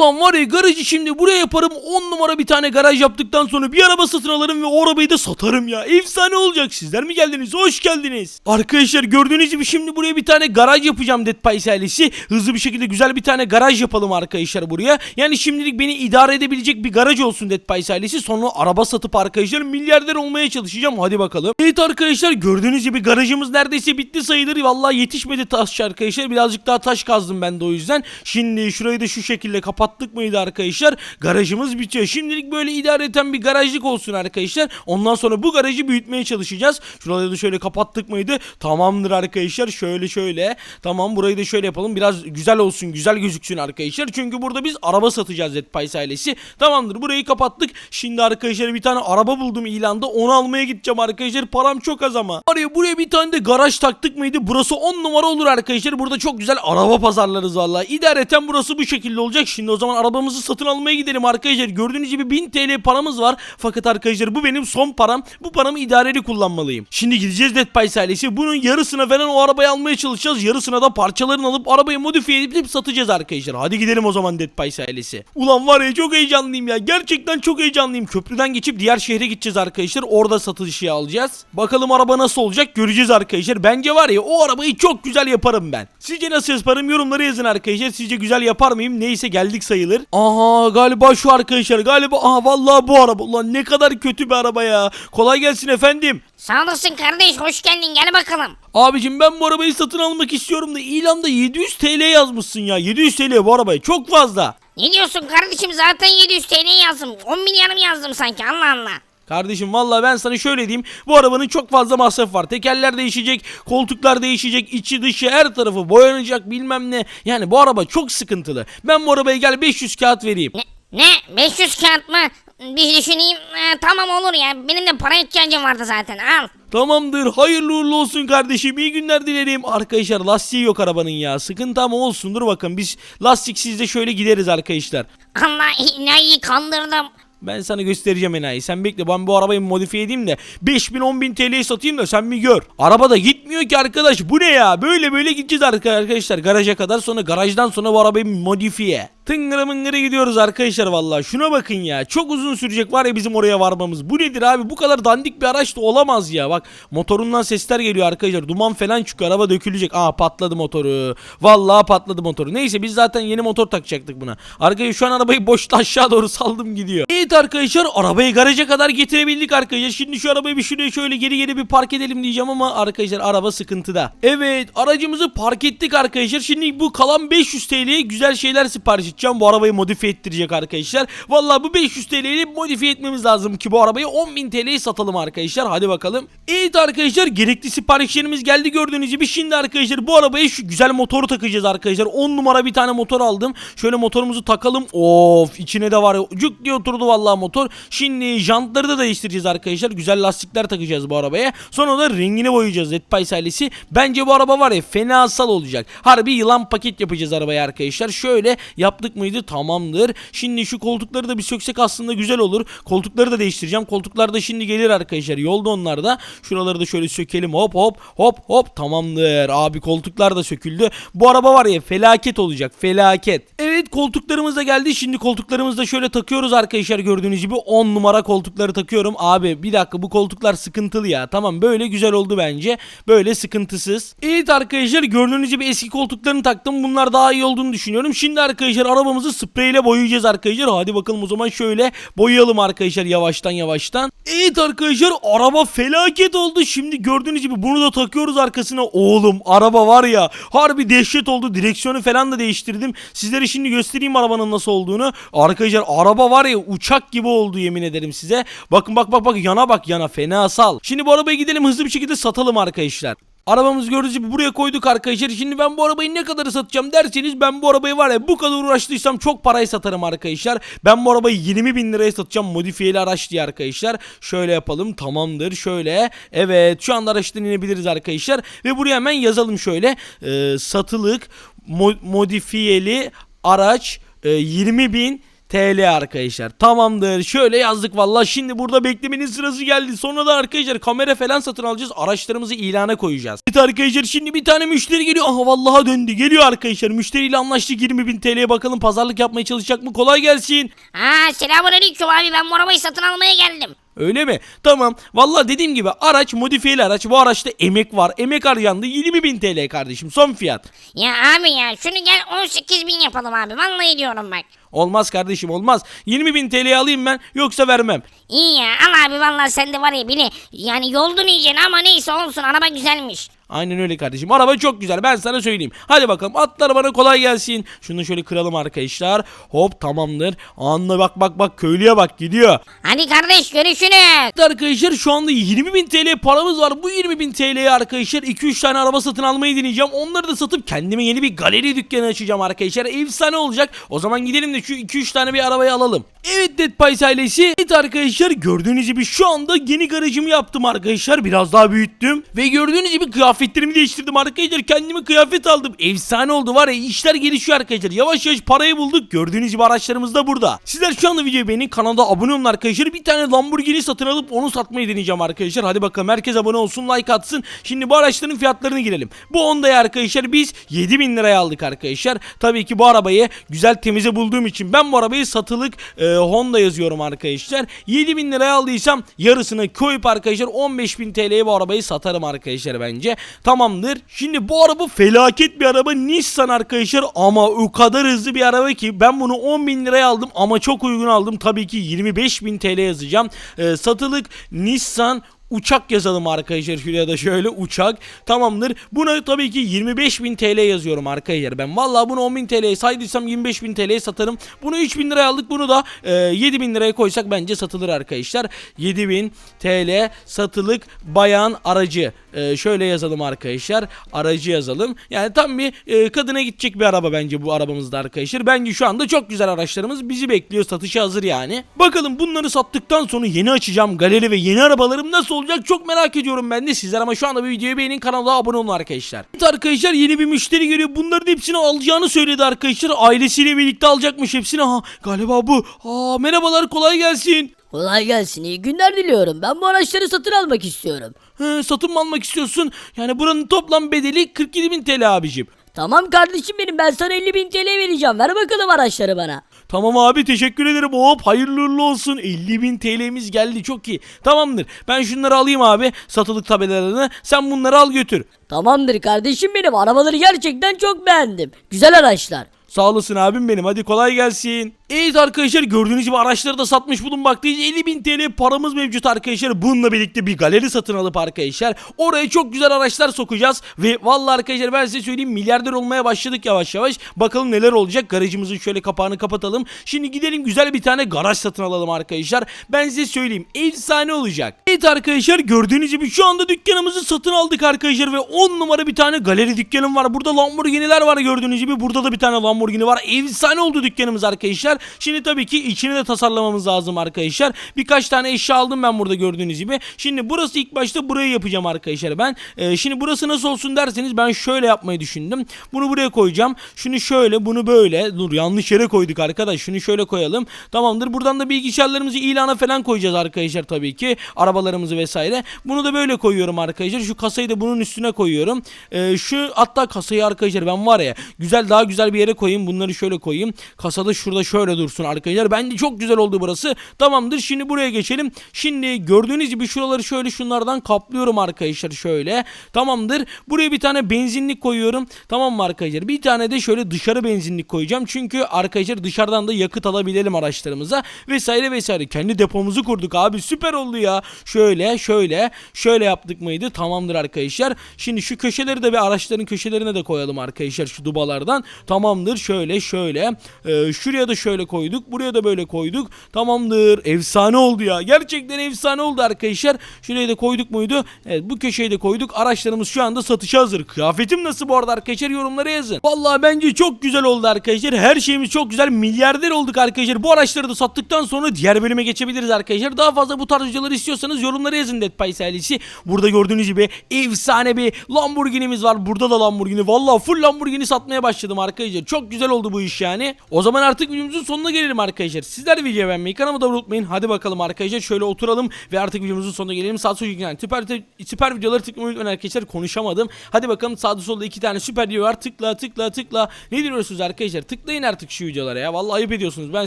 Ulan var ya garajı şimdi buraya yaparım 10 numara bir tane garaj yaptıktan sonra bir araba satın alırım ve o arabayı da satarım ya. Efsane olacak sizler mi geldiniz? Hoş geldiniz. Arkadaşlar gördüğünüz gibi şimdi buraya bir tane garaj yapacağım Dead Pies ailesi. Hızlı bir şekilde güzel bir tane garaj yapalım arkadaşlar buraya. Yani şimdilik beni idare edebilecek bir garaj olsun Dead Pies ailesi. Sonra araba satıp arkadaşlar milyarder olmaya çalışacağım. Hadi bakalım. Evet arkadaşlar gördüğünüz gibi garajımız neredeyse bitti sayılır. Vallahi yetişmedi taş arkadaşlar. Birazcık daha taş kazdım ben de o yüzden. Şimdi şurayı da şu şekilde kapattık mıydı arkadaşlar? Garajımız bitiyor. Şimdilik böyle idare eden bir garajlık olsun arkadaşlar. Ondan sonra bu garajı büyütmeye çalışacağız. Şuraları da şöyle kapattık mıydı? Tamamdır arkadaşlar. Şöyle şöyle. Tamam burayı da şöyle yapalım. Biraz güzel olsun. Güzel gözüksün arkadaşlar. Çünkü burada biz araba satacağız Zed Pies ailesi. Tamamdır burayı kapattık. Şimdi arkadaşlar bir tane araba buldum ilanda. Onu almaya gideceğim arkadaşlar. Param çok az ama. Var ya buraya bir tane de garaj taktık mıydı? Burası 10 numara olur arkadaşlar. Burada çok güzel araba pazarlarız vallahi. İdareten burası bu şekilde olacak. Şimdi o zaman arabamızı satın almaya gidelim arkadaşlar. Gördüğünüz gibi 1000 TL paramız var. Fakat arkadaşlar bu benim son param. Bu paramı idareli kullanmalıyım. Şimdi gideceğiz Dead Pies ailesi. Bunun yarısına falan o arabayı almaya çalışacağız. Yarısına da parçalarını alıp arabayı modifiye edip satacağız arkadaşlar. Hadi gidelim o zaman Dead Pies ailesi. Ulan var ya çok heyecanlıyım ya. Gerçekten çok heyecanlıyım. Köprüden geçip diğer şehre gideceğiz arkadaşlar. Orada satışı alacağız. Bakalım araba nasıl olacak göreceğiz arkadaşlar. Bence var ya o arabayı çok güzel yaparım ben. Sizce nasıl yaparım yorumlara yazın arkadaşlar. Sizce güzel yapar mıyım? Neyse geldik sayılır. Aha galiba şu arkadaşlar galiba aha vallahi bu araba. Ulan ne kadar kötü bir araba ya. Kolay gelsin efendim. Sağ olasın kardeş hoş geldin gel bakalım. Abicim ben bu arabayı satın almak istiyorum da ilanda 700 TL yazmışsın ya. 700 TL bu arabayı çok fazla. Ne diyorsun kardeşim zaten 700 TL yazdım. 10 milyarım yazdım sanki Allah Allah. Kardeşim valla ben sana şöyle diyeyim. Bu arabanın çok fazla masrafı var. Tekerler değişecek, koltuklar değişecek, içi dışı her tarafı boyanacak bilmem ne. Yani bu araba çok sıkıntılı. Ben bu arabaya gel 500 kağıt vereyim. Ne? Ne? 500 kağıt mı? Bir düşüneyim. Ee, tamam olur ya. Benim de para ihtiyacım vardı zaten. Al. Tamamdır. Hayırlı uğurlu olsun kardeşim. İyi günler dilerim. Arkadaşlar lastiği yok arabanın ya. Sıkıntı ama olsun. Dur bakın biz lastiksiz de şöyle gideriz arkadaşlar. Allah ilahi kandırdım. Ben sana göstereceğim enayi. Sen bekle ben bu arabayı modifiye edeyim de 5000 10000 TL'ye satayım da sen bir gör. Araba da gitmiyor ki arkadaş. Bu ne ya? Böyle böyle gideceğiz arka- arkadaşlar garaja kadar sonra garajdan sonra bu arabayı modifiye. Tıngıra mıngıra gidiyoruz arkadaşlar vallahi. Şuna bakın ya. Çok uzun sürecek var ya bizim oraya varmamız. Bu nedir abi? Bu kadar dandik bir araç da olamaz ya. Bak motorundan sesler geliyor arkadaşlar. Duman falan çıkıyor. Araba dökülecek. Aa patladı motoru. Vallahi patladı motoru. Neyse biz zaten yeni motor takacaktık buna. Arkadaşlar şu an arabayı boşta aşağı doğru saldım gidiyor. Evet arkadaşlar arabayı garaja kadar getirebildik arkadaşlar. Şimdi şu arabayı bir şuraya şöyle geri geri bir park edelim diyeceğim ama arkadaşlar araba sıkıntıda. Evet aracımızı park ettik arkadaşlar. Şimdi bu kalan 500 TL'ye güzel şeyler sipariş edeceğim. Bu arabayı modifiye ettirecek arkadaşlar. Vallahi bu 500 TL'yi modifiye etmemiz lazım ki bu arabayı 10.000 TL'ye satalım arkadaşlar. Hadi bakalım. Evet arkadaşlar gerekli siparişlerimiz geldi gördüğünüz gibi. Şimdi arkadaşlar bu arabaya şu güzel motoru takacağız arkadaşlar. 10 numara bir tane motor aldım. Şöyle motorumuzu takalım. Of içine de var ya. Cuk diye oturdu vallahi motor. Şimdi jantları da değiştireceğiz arkadaşlar. Güzel lastikler takacağız bu arabaya. Sonra da rengini boyayacağız Pies ailesi. Bence bu araba var ya fenasal olacak. Harbi yılan paket yapacağız arabaya arkadaşlar. Şöyle yaptık mıydı? Tamamdır. Şimdi şu koltukları da bir söksek aslında güzel olur. Koltukları da değiştireceğim. Koltuklar da şimdi gelir arkadaşlar. Yolda onlar da. Şuraları da şöyle sökelim. Hop hop hop hop. Tamamdır. Abi koltuklar da söküldü. Bu araba var ya felaket olacak. Felaket. Evet koltuklarımız da geldi. Şimdi koltuklarımızı da şöyle takıyoruz arkadaşlar gördüğünüz gibi 10 numara koltukları takıyorum. Abi bir dakika bu koltuklar sıkıntılı ya. Tamam böyle güzel oldu bence. Böyle sıkıntısız. Evet arkadaşlar gördüğünüz gibi eski koltuklarını taktım. Bunlar daha iyi olduğunu düşünüyorum. Şimdi arkadaşlar arabamızı spreyle boyayacağız arkadaşlar. Hadi bakalım o zaman şöyle boyayalım arkadaşlar yavaştan yavaştan. Evet arkadaşlar araba felaket oldu. Şimdi gördüğünüz gibi bunu da takıyoruz arkasına. Oğlum araba var ya harbi dehşet oldu. Direksiyonu falan da değiştirdim. Sizlere şimdi göstereyim arabanın nasıl olduğunu. Arkadaşlar araba var ya uçak gibi oldu yemin ederim size. Bakın bak bak bak yana bak yana fena sal. Şimdi bu arabaya gidelim hızlı bir şekilde satalım arkadaşlar. Arabamız gördüğünüz gibi buraya koyduk arkadaşlar. Şimdi ben bu arabayı ne kadar satacağım derseniz ben bu arabayı var ya bu kadar uğraştıysam çok parayı satarım arkadaşlar. Ben bu arabayı 20 bin liraya satacağım modifiyeli araç diye arkadaşlar. Şöyle yapalım tamamdır şöyle. Evet şu anda araçtan inebiliriz arkadaşlar. Ve buraya hemen yazalım şöyle. Ee, satılık mo- modifiyeli araç e, 20 bin TL arkadaşlar. Tamamdır. Şöyle yazdık valla. Şimdi burada beklemenin sırası geldi. Sonra da arkadaşlar kamera falan satın alacağız. Araçlarımızı ilana koyacağız. Evet arkadaşlar şimdi bir tane müşteri geliyor. Aha vallahi döndü. Geliyor arkadaşlar. Müşteriyle anlaştık 20 bin TL'ye bakalım pazarlık yapmaya çalışacak mı? Kolay gelsin. Aa selamun aleyküm abi ben bu arabayı satın almaya geldim. Öyle mi? Tamam. Vallahi dediğim gibi araç modifiyeli araç. Bu araçta emek var. Emek harcandı. 20 bin TL kardeşim. Son fiyat. Ya abi ya şunu gel 18 bin yapalım abi vallahi diyorum bak. Olmaz kardeşim olmaz. 20 bin TL'ye alayım ben yoksa vermem. İyi ya al abi vallahi sen de var ya bile yani yoldun iyice ama neyse olsun araba güzelmiş. Aynen öyle kardeşim. Araba çok güzel. Ben sana söyleyeyim. Hadi bakalım. Atlar bana kolay gelsin. Şunu şöyle kıralım arkadaşlar. Hop tamamdır. Anla bak bak bak köylüye bak gidiyor. Hadi kardeş görüşürüz. Evet Arkadaşlar şu anda 20 bin TL paramız var. Bu 20 bin TL'ye arkadaşlar 2-3 tane araba satın almayı deneyeceğim. Onları da satıp kendime yeni bir galeri dükkanı açacağım arkadaşlar. Efsane olacak. O zaman gidelim de şu 2-3 tane bir arabayı alalım. Evet Dead Pies ailesi. Evet arkadaşlar gördüğünüz gibi şu anda yeni garajımı yaptım arkadaşlar. Biraz daha büyüttüm. Ve gördüğünüz gibi kıyafetlerimi değiştirdim arkadaşlar. Kendime kıyafet aldım. Efsane oldu var ya işler gelişiyor arkadaşlar. Yavaş yavaş parayı bulduk. Gördüğünüz gibi araçlarımız da burada. Sizler şu anda videoyu beğenin. Kanala abone olun arkadaşlar. Bir tane Lamborghini satın alıp onu satmayı deneyeceğim arkadaşlar. Hadi bakalım herkes abone olsun like atsın. Şimdi bu araçların fiyatlarını girelim. Bu Honda'yı arkadaşlar biz 7000 liraya aldık arkadaşlar. Tabii ki bu arabayı güzel temize bulduğum için ben bu arabayı satılık e, Honda yazıyorum arkadaşlar. 7000 liraya aldıysam yarısını koyup arkadaşlar 15000 TL'ye bu arabayı satarım arkadaşlar bence. Tamamdır. Şimdi bu araba felaket bir araba Nissan arkadaşlar ama o kadar hızlı bir araba ki ben bunu 10.000 liraya aldım ama çok uygun aldım. Tabii ki 25.000 TL yazacağım. E, satılık Nissan Uçak yazalım arkadaşlar şuraya da şöyle uçak. Tamamdır. Buna tabii ki 25.000 TL yazıyorum arkadaşlar ben vallahi bunu 10.000 TL'ye saydıysam 25.000 TL'ye satarım. Bunu 3.000 liraya aldık. Bunu da e, 7.000 liraya koysak bence satılır arkadaşlar. 7.000 TL satılık bayan aracı. E, şöyle yazalım arkadaşlar aracı yazalım. Yani tam bir e, kadına gidecek bir araba bence bu arabamızda arkadaşlar bence şu anda çok güzel araçlarımız bizi bekliyor. Satışa hazır yani. Bakalım bunları sattıktan sonra yeni açacağım galeri ve yeni arabalarım nasıl olacak çok merak ediyorum ben de sizler ama şu anda bu videoyu beğenin kanala abone olun arkadaşlar. Evet arkadaşlar yeni bir müşteri geliyor bunların hepsini alacağını söyledi arkadaşlar ailesiyle birlikte alacakmış hepsini ha galiba bu. Aa merhabalar kolay gelsin. Kolay gelsin iyi günler diliyorum. Ben bu araçları satın almak istiyorum. He, satın mı almak istiyorsun? Yani buranın toplam bedeli 47.000 TL abicim. Tamam kardeşim benim ben sana 50 bin TL vereceğim. Ver bakalım araçları bana. Tamam abi teşekkür ederim. Hop hayırlı uğurlu olsun. 50.000 TL'miz geldi çok iyi. Tamamdır. Ben şunları alayım abi. Satılık tabelalarını. Sen bunları al götür. Tamamdır kardeşim benim arabaları gerçekten çok beğendim. Güzel araçlar. Sağ olasın abim benim. Hadi kolay gelsin. Evet arkadaşlar gördüğünüz gibi araçları da satmış bulunmaktayız. 50.000 TL paramız mevcut arkadaşlar. Bununla birlikte bir galeri satın alıp arkadaşlar. Oraya çok güzel araçlar sokacağız. Ve vallahi arkadaşlar ben size söyleyeyim milyarder olmaya başladık yavaş yavaş. Bakalım neler olacak. Garajımızın şöyle kapağını kapatalım. Şimdi gidelim güzel bir tane garaj satın alalım arkadaşlar. Ben size söyleyeyim efsane olacak. Evet arkadaşlar gördüğünüz gibi şu anda dükkanımızı satın aldık arkadaşlar. Ve 10 numara bir tane galeri dükkanım var. Burada Lamborghini'ler var gördüğünüz gibi. Burada da bir tane Lamborghini var. Efsane oldu dükkanımız arkadaşlar. Şimdi tabii ki içini de tasarlamamız lazım arkadaşlar. Birkaç tane eşya aldım ben burada gördüğünüz gibi. Şimdi burası ilk başta burayı yapacağım arkadaşlar ben. Ee, şimdi burası nasıl olsun derseniz ben şöyle yapmayı düşündüm. Bunu buraya koyacağım. Şunu şöyle bunu böyle. Dur yanlış yere koyduk arkadaş. Şunu şöyle koyalım. Tamamdır. Buradan da bilgisayarlarımızı ilana falan koyacağız arkadaşlar tabii ki. Arabalarımızı vesaire. Bunu da böyle koyuyorum arkadaşlar. Şu kasayı da bunun üstüne koyuyorum. Ee, şu hatta kasayı arkadaşlar ben var ya güzel daha güzel bir yere koyayım. Bunları şöyle koyayım. Kasada şurada şöyle dursun arkadaşlar. Bence çok güzel oldu burası. Tamamdır. Şimdi buraya geçelim. Şimdi gördüğünüz gibi şuraları şöyle şunlardan kaplıyorum arkadaşlar şöyle. Tamamdır. Buraya bir tane benzinlik koyuyorum. Tamam mı arkadaşlar? Bir tane de şöyle dışarı benzinlik koyacağım. Çünkü arkadaşlar dışarıdan da yakıt alabilelim araçlarımıza vesaire vesaire. Kendi depomuzu kurduk abi. Süper oldu ya. Şöyle şöyle şöyle yaptık mıydı? Tamamdır arkadaşlar. Şimdi şu köşeleri de bir araçların köşelerine de koyalım arkadaşlar şu dubalardan. Tamamdır. Şöyle şöyle. Ee, şuraya da şöyle koyduk. Buraya da böyle koyduk. Tamamdır. Efsane oldu ya. Gerçekten efsane oldu arkadaşlar. Şuraya da koyduk muydu? Evet bu köşeyi de koyduk. Araçlarımız şu anda satışa hazır. Kıyafetim nasıl bu arada arkadaşlar yorumlara yazın. Vallahi bence çok güzel oldu arkadaşlar. Her şeyimiz çok güzel. Milyarder olduk arkadaşlar. Bu araçları da sattıktan sonra diğer bölüme geçebiliriz arkadaşlar. Daha fazla bu tarz videoları istiyorsanız yorumlara yazın Dead Pies. Burada gördüğünüz gibi efsane bir Lamborghini'miz var. Burada da Lamborghini. Vallahi full Lamborghini satmaya başladım arkadaşlar. Çok güzel oldu bu iş yani. O zaman artık videomuzun sonuna gelelim arkadaşlar. Sizler de videoyu beğenmeyi kanalıma da unutmayın. Hadi bakalım arkadaşlar şöyle oturalım ve artık videomuzun sonuna gelelim. Sağ sol yani süper, süper videoları tıklamayı unutmayın arkadaşlar. Konuşamadım. Hadi bakalım sağda solda iki tane süper video var. Tıkla tıkla tıkla. Ne diyorsunuz arkadaşlar? Tıklayın artık şu videolara ya. Vallahi ayıp ediyorsunuz. Ben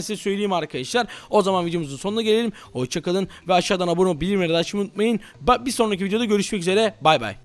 size söyleyeyim arkadaşlar. O zaman videomuzun sonuna gelelim. Hoşçakalın ve aşağıdan abone olup açmayı unutmayın. Bir sonraki videoda görüşmek üzere. Bay bay.